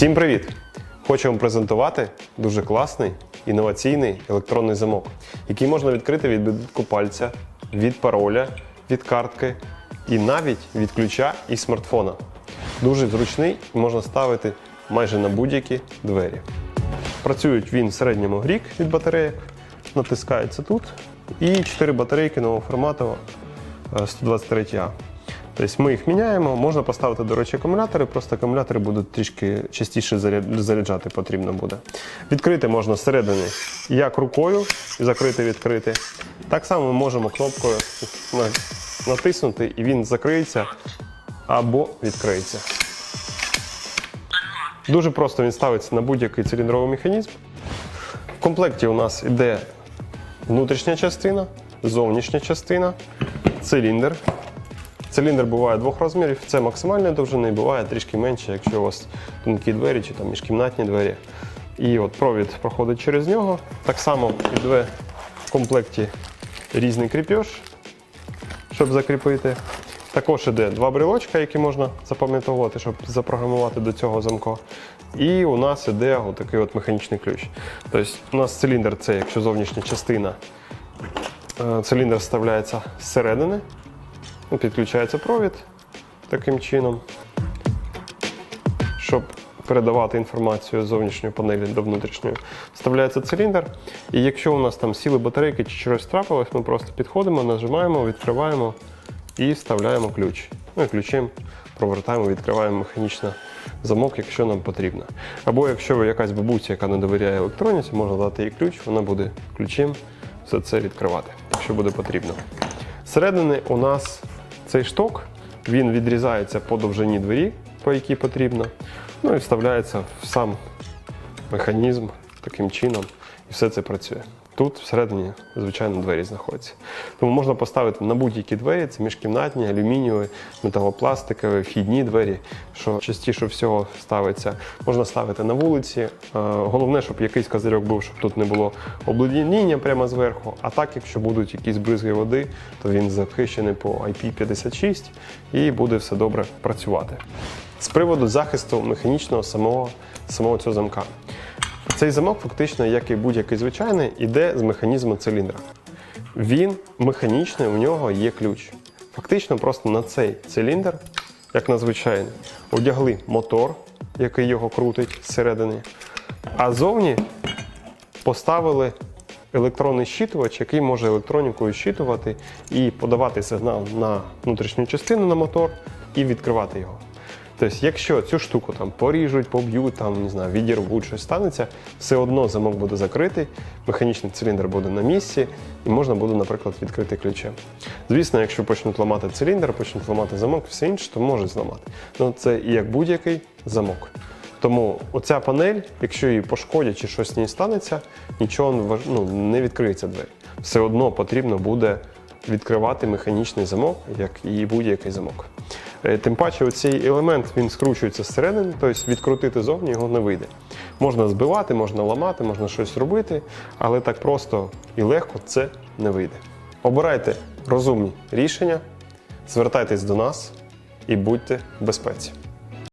Всім привіт! Хочу вам презентувати дуже класний інноваційний електронний замок, який можна відкрити від відбитку пальця, від пароля, від картки і навіть від ключа і смартфона. Дуже зручний і можна ставити майже на будь-які двері. Працюють він в середньому рік від батарейок, натискається тут. І 4 батарейки нового формату е, 123А. Тобто ми їх міняємо, можна поставити, до речі, акумулятори, просто акумулятори будуть трішки частіше заряджати потрібно буде. Відкрити можна зсередини як рукою, закрити, відкрити. Так само ми можемо кнопкою натиснути і він закриється або відкриється. Дуже просто він ставиться на будь-який циліндровий механізм. В комплекті у нас йде внутрішня частина, зовнішня частина, циліндр. Циліндр буває двох розмірів, це максимальної довжини, буває трішки менше, якщо у вас тонкі двері чи там міжкімнатні двері. І от провід проходить через нього. Так само йде в комплекті різний кріпеж, щоб закріпити. Також іде два брелочка, які можна запам'ятовувати, щоб запрограмувати до цього замка. І у нас іде отакий от механічний ключ. Тобто у нас циліндр це, якщо зовнішня частина, е, циліндр вставляється зсередини, Ну, Підключається провід таким чином, щоб передавати інформацію з зовнішньої панелі до внутрішньої. Вставляється циліндр. І якщо у нас там сіли батарейки чи щось трапилось, ми просто підходимо, нажимаємо, відкриваємо і вставляємо ключ. Ну і ключем провертаємо, відкриваємо механічно замок, якщо нам потрібно. Або якщо ви якась бабуся, яка не довіряє електроніці, можна дати їй ключ, вона буде ключем все це відкривати, якщо буде потрібно. Зсередини у нас цей шток, він відрізається по довжині двері, по якій потрібно, ну і вставляється в сам механізм таким чином, і все це працює. Тут всередині, звичайно, двері знаходяться. Тому можна поставити на будь-які двері, це міжкімнатні, алюмінієві, металопластикові, вхідні двері, що частіше всього ставиться. Можна ставити на вулиці. Е, Головне, щоб якийсь козирьок був, щоб тут не було обледеніння прямо зверху. А так, якщо будуть якісь бризги води, то він захищений по IP56 і буде все добре працювати. З приводу захисту механічного самого, самого цього замка. Цей замок, фактично, як і будь-який звичайний, іде з механізму циліндра. Він механічний, у нього є ключ. Фактично, просто на цей циліндр, як на звичайний, одягли мотор, який його крутить зсередини, а зовні поставили електронний щитувач, який може електронікою щитувати і подавати сигнал на внутрішню частину на мотор і відкривати його. Тобто, якщо цю штуку там поріжуть, поб'ють, там, не знаю, відірвуть, щось станеться, все одно замок буде закритий, механічний циліндр буде на місці, і можна буде, наприклад, відкрити ключем. Звісно, якщо почнуть ламати циліндр, почнуть ламати замок, все інше, то можуть зламати. Ну це і як будь-який замок. Тому оця панель, якщо її пошкодять чи щось з ній станеться, нічого ну, не відкриється двері. Все одно потрібно буде відкривати механічний замок, як і будь-який замок. Е, Тим паче, оцей елемент він скручується зсередини, тобто відкрутити зовні його не вийде. Можна збивати, можна ламати, можна щось робити, але так просто і легко це не вийде. Обирайте розумні рішення, звертайтесь до нас і будьте в безпеці.